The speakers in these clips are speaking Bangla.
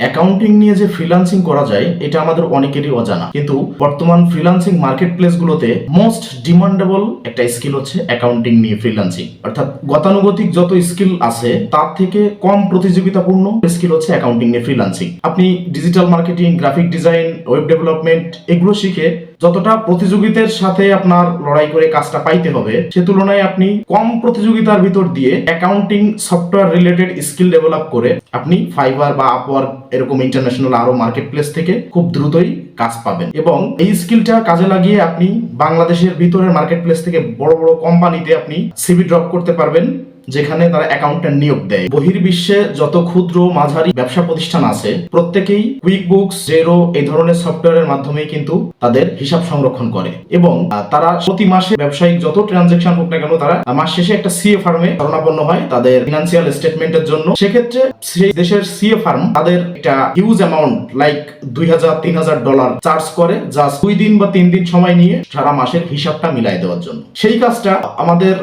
অ্যাকাউন্টিং নিয়ে যে ফ্রিলান্সিং করা যায়, এটা আমাদের অনেকেরই অজানা। কিন্তু বর্তমান ফ্রিলান্সিং মার্কেট প্লেসগুলোতে মোস্ট ডিমান্ডেবল একটা স্কিল হচ্ছে অ্যাকাউন্টিং নিয়ে ফ্রিলান্সিং অর্থাৎ গতানুগতিক যত স্কিল আছে, তার থেকে কম প্রতিযোগিতাপূর্ণ স্কিল হচ্ছে অ্যাকাউন্টিং নিয়ে ফ্রিলান্সিং আপনি digital marketing graphic design web development এগুলো শিখে যতটা প্রতিযোগিতার সাথে আপনার লড়াই করে কাজটা পাইতে হবে, সে তুলনায় আপনি কম প্রতিযোগিতার ভিতর দিয়ে accounting software related skill develop করে আপনি ফাইবার বা আপওয়ার্ক এরকম ইন্টারন্যাশনাল আরও মার্কেট প্লেস থেকে খুব দ্রুতই কাজ পাবেন। এবং এই স্কিলটা কাজে লাগিয়ে আপনি বাংলাদেশের ভিতরের মার্কেট প্লেস থেকে বড় বড় কোম্পানিতে আপনি সিভি ড্রপ করতে পারবেন। যেখানে তারা অ্যাকাউন্টেন্ট নিয়োগ দেয়। বহির্বিশ্বে যত ক্ষুদ্র মাঝারি ব্যবসা প্রতিষ্ঠান আছে, প্রত্যেকেই কুইক বুকস জেরো এই ধরনের সফটওয়্যারের মাধ্যমে কিন্তু তাদের হিসাব সংরক্ষণ করে এবং তারা প্রতি মাসে ব্যবসায়িক যত ট্রানজেকশন হোক না কেন, তারা মাস শেষে একটা সিএ ফার্মে শরণাপন্ন হয় তাদের ফিনান্সিয়াল স্টেটমেন্টের জন্য। সেক্ষেত্রে সেই দেশের সিএ ফার্ম তাদের একটা হিউজ অ্যামাউন্ট লাইক দুই হাজার, তিন হাজার ডলার চার্জ করে যা দুই দিন বা তিন দিন সময় নিয়ে সারা মাসের হিসাবটা মিলাই দেওয়ার জন্য। সেই কাজটা আমাদের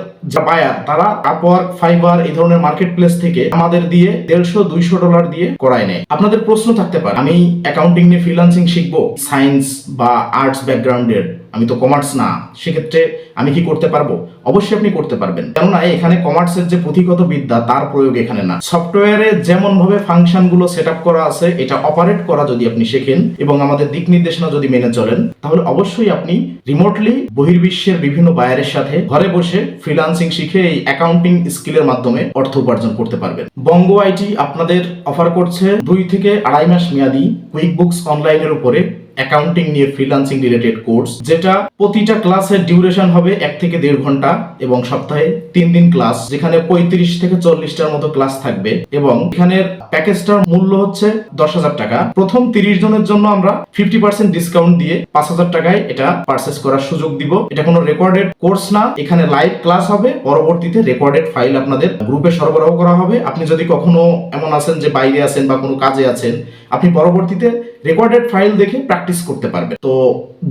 বায়ার, তারা আপওয়ার্ক ফাইবার এই ধরনের মার্কেট প্লেস থেকে আমাদের দিয়ে দেড়শো, দুইশো ডলার দিয়ে করায় নেয়। আপনাদের প্রশ্ন থাকতে পারে, আমি অ্যাকাউন্টিং নিয়ে ফ্রিলান্সিং শিখব? সায়েন্স বা আর্টস ব্যাকগ্রাউন্ডের আমি তো কমার্স না, সেক্ষেত্রে আমি কি করতে পারব? অবশ্যই আপনি করতে পারবেন। কেননা এখানে কমার্সের যে পুঁথিগত বিদ্যা, তার প্রয়োগ এখানে না। সফটওয়্যারে যেমন ভাবে ফাংশনগুলো সেট করা আছে, এটা অপারেট করা যদি আপনি শেখেন এবং আমাদের দিক নির্দেশনা যদি মেনে চলেন, তাহলে অবশ্যই আপনি রিমোটলি বহির্বিশ্বের বিভিন্ন বায়ারের সাথে ঘরে বসে ফ্রিল্যান্সিং শিখে এই অ্যাকাউন্টিং স্কিলের মাধ্যমে অর্থ উপার্জন করতে পারবেন। বঙ্গ আইটি আপনাদের অফার করছে দুই থেকে আড়াই মাস মেয়াদি কুইক বুকস অনলাইনের উপরে অ্যাকাউন্টিং নিয়ে ফ্রিল্যান্সিং রিলেটেড কোর্স যেটা প্রতিটা ক্লাসের ডিউরেশন হবে এক থেকে দেড় ঘণ্টা এবং সপ্তাহে তিন দিন ক্লাস যেখানে পঁয়ত্রিশ থেকে চল্লিশটার মতো ক্লাস থাকবে এবং এখানের প্যাকেজটার মূল্য হচ্ছে দশ হাজার টাকা। প্রথম তিরিশ জনের জন্য আমরা ফিফটি পার্সেন্ট ডিসকাউন্ট দিয়ে পাঁচ হাজার টাকায় এটা পারচেস করার সুযোগ দিব। এটা কোনো রেকর্ডেড কোর্স না, এখানে লাইভ ক্লাস হবে, পরবর্তীতে রেকর্ডেড ফাইল আপনাদের গ্রুপে সরবরাহ করা হবে। আপনি যদি কখনো এমন আছেন যে বাইরে আছেন বা কোনো কাজে আছেন, আপনি পরবর্তীতে রেকর্ডেড ফাইল দেখে প্র্যাকটিস করতে পারবে। তো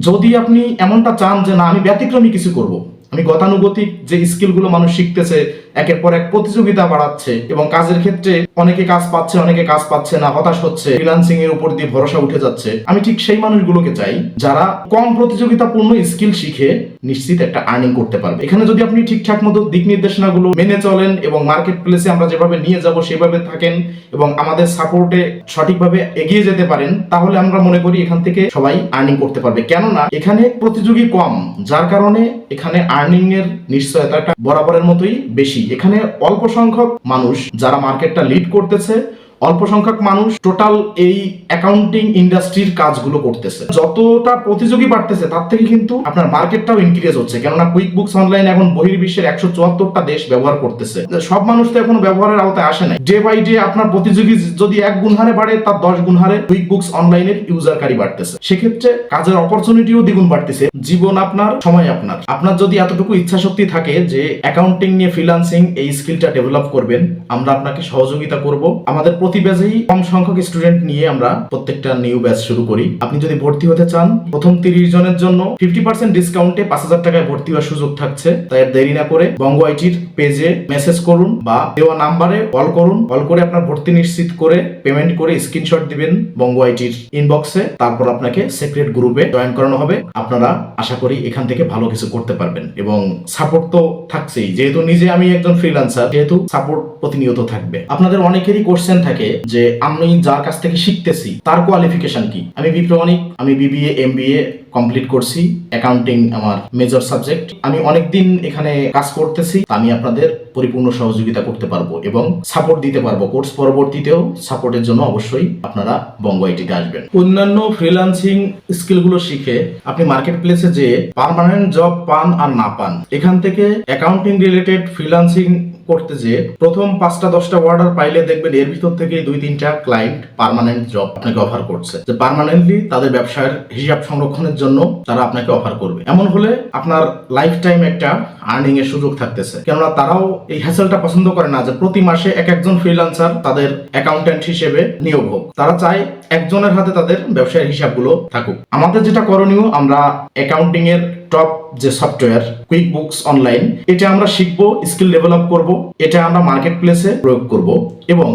যদি আপনি এমনটা চান যে না, আমি ব্যতিক্রমী কিছু করব, আমি গতানুগতিক যে স্কিলগুলো মানুষ শিখতেছে একের পর এক প্রতিযোগিতা বাড়াচ্ছে এবং কাজের ক্ষেত্রে অনেকে কাজ পাচ্ছে, অনেকে কাজ পাচ্ছে না, হতাশ হচ্ছে ফ্রিল্যান্সিং এর উপর দিয়ে ভরসা উঠে যাচ্ছে। আমি ঠিক সেই মানুষগুলোকে চাই যারা কম প্রতিযোগিতাপূর্ণ স্কিল শিখে নিশ্চিত একটা আর্নিং করতে পারবে। এখানে যদি আপনি ঠিকঠাক মতো দিক নির্দেশনাগুলো মেনে চলেন এবং মার্কেট প্লেসে আমরা যেভাবে নিয়ে যাব সেভাবে থাকেন এবং আমাদের সাপোর্টে সঠিকভাবে এগিয়ে যেতে পারেন, তাহলে আমরা মনে করি এখান থেকে সবাই আর্নিং করতে পারবে। কেননা এখানে প্রতিযোগী কম, যার কারণে এখানে আর্নিং এর নিশ্চয়তাটা বরাবরের মতোই বেশি। এখানে অল্প সংখ্যক মানুষ যারা মার্কেটটা লিড করতেছে অল্প সংখ্যক মানুষ টোটাল এই অ্যাকাউন্টিং ইন্ডাস্ট্রির কাজগুলো করতেছে। যতটা প্রতিযোগী বাড়তেছে, তার থেকে কিন্তু আপনার মার্কেটটাও ইনক্রিজ হচ্ছে। কেননা কুইক বুকস অনলাইন এখন বহির্বিশ্বের একশো চুয়াত্তরটা দেশ ব্যবহার করতেছে। সব মানুষ তো এখনও ব্যবহারের আওতায় আসে নাই। ডে বাই ডে আপনার প্রতিযোগী যদি এক গুণ হারে বাড়ে, তার দশ গুণ হারে কুইক বুকস অনলাইনের ইউজারকারী বাড়তেছে। সেক্ষেত্রে কাজের অপরচুনিটিও দ্বিগুণ বাড়তেছে। জীবন আপনার, সময় আপনার। আপনার যদি এতটুকু ইচ্ছা শক্তি থাকে যে অ্যাকাউন্টিং নিয়ে ফ্রিল্যান্সিং এই স্কিলটা ডেভেলপ করবেন, আমরা আপনাকে সহযোগিতা করব। আমাদের প্রতি ব্যাচেই কম সংখ্যক স্টুডেন্ট নিয়ে আমরা প্রত্যেকটা নিউ ব্যাচ শুরু করি। আপনি যদি ভর্তি হতে চান, প্রথম তিরিশ জনের জন্য ফিফটি পার্সেন্ট ডিসকাউন্টে পাঁচ হাজার টাকায় ভর্তি হওয়ার সুযোগ থাকছে। তাই দেরি না করে বঙ্গ আইটির পেজে মেসেজ করুন বা দেওয়া নাম্বারে কল করুন। কল করে আপনার ভর্তি নিশ্চিত করে পেমেন্ট করে স্ক্রিনশট দিবেন বঙ্গ আইটির ইনবক্সে তারপর আপনাকে সিক্রেট গ্রুপে জয়েন করানো হবে। আপনারা আশা করি এখান থেকে ভালো কিছু করতে পারবেন এবং সাপোর্ট তো থাকছেই। যেহেতু নিজে আমি একজন ফ্রিল্যান্সার যেহেতু সাপোর্ট প্রতিনিয়ত থাকবে। আপনাদের অনেকেরই কোশ্চেন থাকে যে, আমি যার কাছ থেকে শিখতেছি, তার কোয়ালিফিকেশন কি? আমি বিপ্লবনিক আমি বিবিএ এমবিএ কমপ্লিট করছি অ্যাকাউন্টিং আমার মেজর সাবজেক্ট আমি অনেকদিন এখানে কাজ করতেছি আমি আপনাদের পরিপূর্ণ সহযোগিতা করতে পারব এবং সাপোর্ট দিতে পারব। কোর্স পরবর্তীতেও সাপোর্টের জন্য অবশ্যই আপনারা বঙ্গ আইটিতে আসবেন। অন্যান্য ফ্রিল্যান্সিং স্কিলগুলো শিখে আপনি মার্কেট প্লেসে যে পার্মানেন্ট জব পান আর না পান। এখান থেকে অ্যাকাউন্টিং রিলেটেড ফ্রিল্যান্সিং করতে যে প্রথম পাঁচটা, দশটা অর্ডার পাইলে দেখবেন এর ভিতর থেকে দুই, তিনটা ক্লায়েন্ট পার্মানেন্ট জব আপনাকে অফার করছে। যে পার্মানেন্টলি তাদের ব্যবসার হিসাব সংরক্ষণের জন্য তারা আপনাকে অফার করবে। এমন হলে আপনার লাইফ টাইম একটা আর্নিং এর সুযোগ থাকতেছে। কেননা তারাও এই হ্যাসেলটা পছন্দ করে না যে প্রতি মাসে এক, একজন ফ্রিল্যান্সার তাদের অ্যাকাউন্টেন্ট হিসেবে নিয়োগ হোক। তারা চায় একজনের হাতে তাদের ব্যবসায়ের হিসাবগুলো থাকুক। আমাদের যেটা করণীয়, আমরা অ্যাকাউন্টিং এর টপ যে সফটওয়্যার কুইক বুকস অনলাইন এটা আমরা শিখব স্কিল ডেভেলপ করব, এটা আমরা মার্কেট প্লেসে প্রয়োগ করব এবং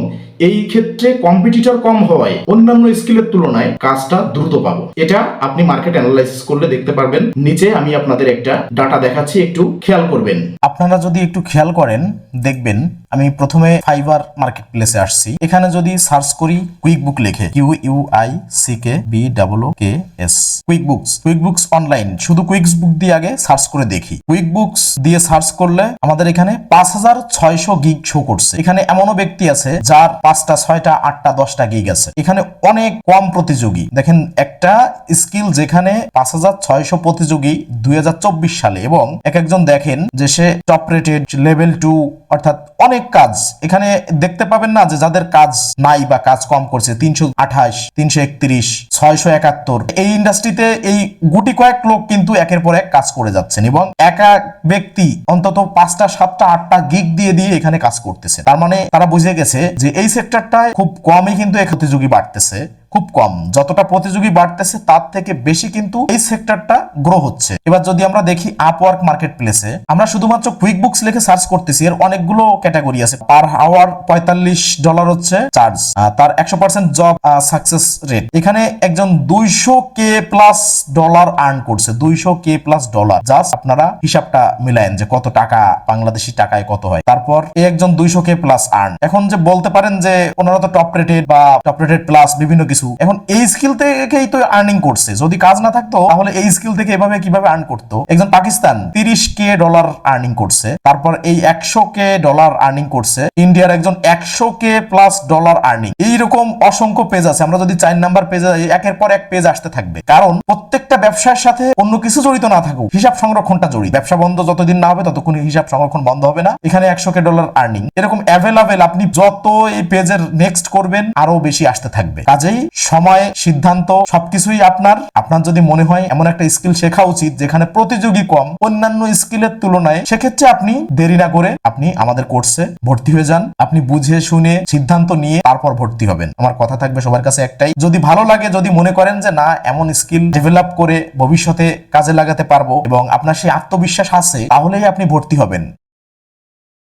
এই ক্ষেত্রে কম্পিটিটর কম হওয়ায় অন্যান্য স্কিলের তুলনায় কাজটা দ্রুত পাবো। এটা আপনি মার্কেট অ্যানালাইসিস করলে দেখতে পারবেন। নিচে আমি আপনাদের একটা ডাটা দেখাচ্ছি, একটু খেয়াল করবেন। আপনারা যদি একটু খেয়াল করেন, দেখবেন আমি প্রথমে ফাইবার মার্কেট প্লেসে আসছি। এখানে যদি সার্চ করি কুইক বুক লিখে। Q U I C K B double K S quick books quick books online শুধু কুইক বুক দিয়ে আগে সার্চ করে দেখি। কুইক বুকস দিয়ে সার্চ করলে আমাদের এখানে পাঁচ হাজার ছয়শো গিগ শো করছে। এখানে এমনও ব্যক্তি আছে যার পাঁচটা, ছয়টা, আটটা, দশটা গিগ আছে। এখানে অনেক কম প্রতিযোগী। দেখেন, একটা স্কিল যেখানে পাঁচ হাজার ছয়শো প্রতিযোগী দুই হাজার চব্বিশ সালে এবং এক একজন দেখেন যে সে টপ রেটেড লেভেল টু অর্থাৎ অনেক কাজ। এখানে দেখতে পাবেন না যে যাদের কাজ নাই বা কাজ কম করছে, তিনশো আঠাশ, তিনশো একত্রিশ, ছয়শো একাত্তর। এই ইন্ডাস্ট্রিতে এই গুটি কয়েক লোক কিন্তু একের পর এক কাজ করে যাচ্ছেন এবং এক এক ব্যক্তি অন্তত পাঁচটা, সাতটা, আটটা গিগ দিয়ে দিয়ে এখানে কাজ করতেছে। তার মানে তারা বুঝে গেছে যে এই সেক্টরটায় খুব কমই কিন্তু এক প্রতিযোগী বাড়তেছে। খুব কম। যতটা প্রতিযোগী বাড়তেছে, তার থেকে বেশি কিন্তু এই সেক্টরটা গ্রো হচ্ছে। এবার যদি আমরা দেখি আপওয়ার্ক মার্কেট প্লেসে আমরা শুধুমাত্র কুইক বুকস লিখে সার্চ করতেছি, এর অনেকগুলো ক্যাটাগরি আছে। পার আওয়ার পঁয়তাল্লিশ ডলার হচ্ছে চার্জ তার একশো পার্সেন্ট জব সাকসেস রেট এখানে একজন দুইশো কে প্লাস ডলার আর্ন করছে, দুইশো কে প্লাস ডলার জাস্ট আপনারা হিসাবটা মিলায়েন যে কত টাকা বাংলাদেশি টাকায় কত হয়। তারপর একজন দুইশো কে প্লাস আর্ন এখন যে বলতে পারেন যে ওনারা তো টপ রেটেড বা টপ রেটেড প্লাস বিভিন্ন কিছু। এখন এই স্কিল থেকেই তো আর্নিং করছে। যদি কাজ না থাকতো, তাহলে এই স্কিল থেকে এভাবে কীভাবে আর্ন করতো? একজন পাকিস্তান তিরিশ কে ডলার আর্নিং করছে। তারপর এই একশো কে ডলার আর্নিং করছে। ইন্ডিয়ার একজন একশো কে প্লাস ডলার আর্নিং এইরকম অসংখ্য পেজ আছে। আমরা যদি চার নাম্বার পেজে একের পর এক পেজ আসতে থাকবে। কারণ প্রত্যেকটা ব্যবসার সাথে অন্য কিছু জড়িত না থাকুক। হিসাব সংরক্ষণটা জড়িত ব্যবসা বন্ধ যতদিন না হবে, ততক্ষণ হিসাব সংরক্ষণ বন্ধ হবে না। এখানে একশো কে ডলার আর্নিং এরকম অ্যাভেলেবেল আপনি যত এই পেজের নেক্সট করবেন আরও বেশি আসতে থাকবে। কাজেই সময়, সিদ্ধান্ত, সবকিছুই আপনার। আপনার যদি মনে হয় এমন একটা স্কিল শেখা উচিত যেখানে প্রতিযোগী কম, অন্যান্য স্কিলের তুলনায় সেক্ষেত্রে আপনি দেরি না করে আপনি আমাদের কোর্সে ভর্তি হয়ে যান। আপনি বুঝে শুনে সিদ্ধান্ত নিয়ে তারপর ভর্তি হবেন। আমার কথা থাকবে সবার কাছে একটাই। যদি ভালো লাগে, যদি মনে করেন যে না, এমন স্কিল ডেভেলপ করে ভবিষ্যতে কাজে লাগাতে পারব এবং আপনার সেই আত্মবিশ্বাস আছে, তাহলেই আপনি ভর্তি হবেন।